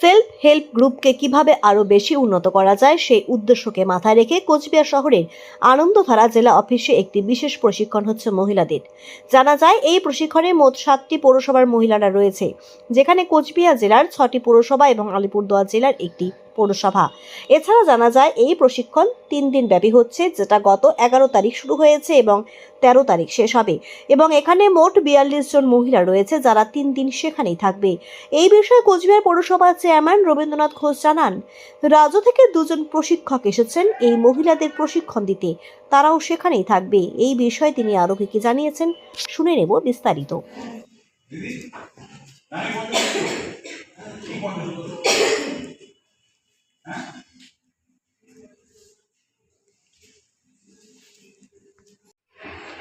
Self help গ্রুপকে কীভাবে আরও বেশি উন্নত করা যায় সেই উদ্দেশ্যকে মাথায় রেখে কোচবিহার শহরের আনন্দধারা জেলা অফিসে একটি বিশেষ প্রশিক্ষণ হচ্ছে মহিলাদের। জানা যায়, এই প্রশিক্ষণে মোট সাতটি পৌরসভার মহিলারা রয়েছে, যেখানে কোচবিহার জেলার ছটি পৌরসভা এবং আলিপুরদুয়ার জেলার একটি পৌরসভা। এছাড়া জানা যায়, এই প্রশিক্ষণ তিন দিন ব্যাপী হচ্ছে, যেটা গত এগারো তারিখ শুরু হয়েছে এবং তেরো তারিখ শেষ হবে। এবং এখানে মোট বিয়াল্লিশ জন মহিলা রয়েছে, যারা তিন দিন সেখানেই থাকবে। এই বিষয়ে কোচবিহার পৌরসভার চেয়ারম্যান রবীন্দ্রনাথ ঘোষ জানান, রাজ্য থেকে দুজন প্রশিক্ষক এসেছেন, এই মহিলাদের প্রশিক্ষণ দিতে। তারাও সেখানেই থাকবে। এই বিষয়ে তিনি আরও কি কি জানিয়েছেন, শুনে নেব বিস্তারিত।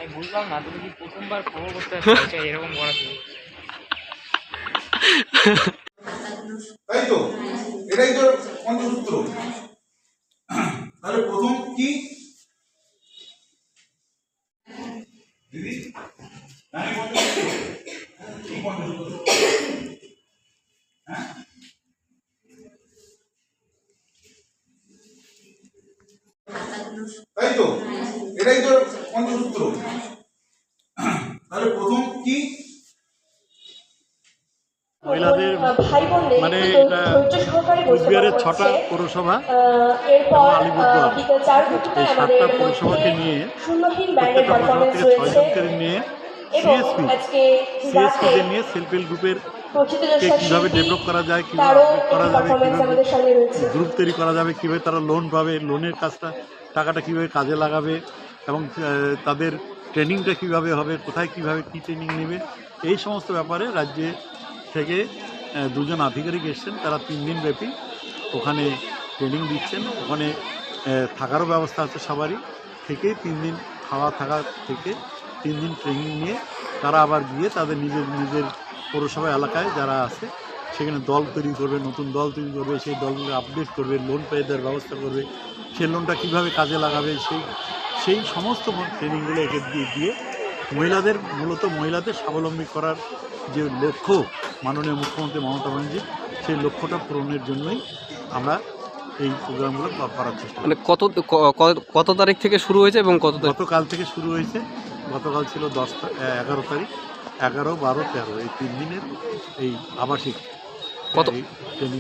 আমি বুঝলাম প্রথমবার খবর করতে চাইছো এরকম করা তো, এটাই তো পঞ্চসূত্র। হ্যাঁ তাই তো, এটাই তো পঞ্চসূত্র তাহলে প্রথম কি? মহিলাদের মানে এটা কুচবিহারের ছটা পৌরসভা আলিপুরদুয়ার। এই সাতটা পৌরসভাকে নিয়ে প্রত্যেকটা পৌরসভা থেকে রয়েছে। ছয়জন করে নিয়ে সিএসপি সিএসপিকে নিয়ে সেলফ হেল্প গ্রুপের কে কীভাবে ডেভেলপ করা যায় কীভাবে করা যাবে কীভাবে গ্রুপ তৈরি করা যাবে কীভাবে তারা লোন পাবে লোনের কাজটা টাকাটা কীভাবে কাজে লাগাবে এবং তাদের ট্রেনিংটা কীভাবে হবে, কোথায় কীভাবে কী ট্রেনিং নেবে, এই সমস্ত ব্যাপারে রাজ্যে থেকে দুজন আধিকারিক এসছেন, তারা তিন দিন ব্যাপী ওখানে ট্রেনিং দিচ্ছেন। ওখানে থাকারও ব্যবস্থা আছে সবারই। থেকে তিন দিন খাওয়া থাকা থেকে তিন দিন ট্রেনিং নিয়ে তারা আবার গিয়ে তাদের নিজের নিজের পৌরসভা এলাকায় যারা আছে, সেখানে দল তৈরি করবে, নতুন দল তৈরি করবে, সেই দলগুলো আপডেট করবে লোন পেয়ে দেওয়ার ব্যবস্থা করবে, সেই লোনটা কীভাবে কাজে লাগাবে, সেই সেই সমস্ত ট্রেনিংগুলো একে দিয়ে দিয়ে মহিলাদের মূলত মহিলাদের স্বাবলম্বী করার যে লক্ষ্য মাননীয় মুখ্যমন্ত্রী মমতা ব্যানার্জি সেই লক্ষ্যটা পূরণের জন্যই আমরা এই প্রোগ্রামগুলো করা- করার চেষ্টা মানে কত কত তারিখ থেকে শুরু হয়েছে এবং কত গতকাল থেকে শুরু হয়েছে। গতকাল ছিল দশ এগারো তারিখ। এগারো বারো তেরো এই তিন দিনের এই আবাসিক কত- ট্রেনিং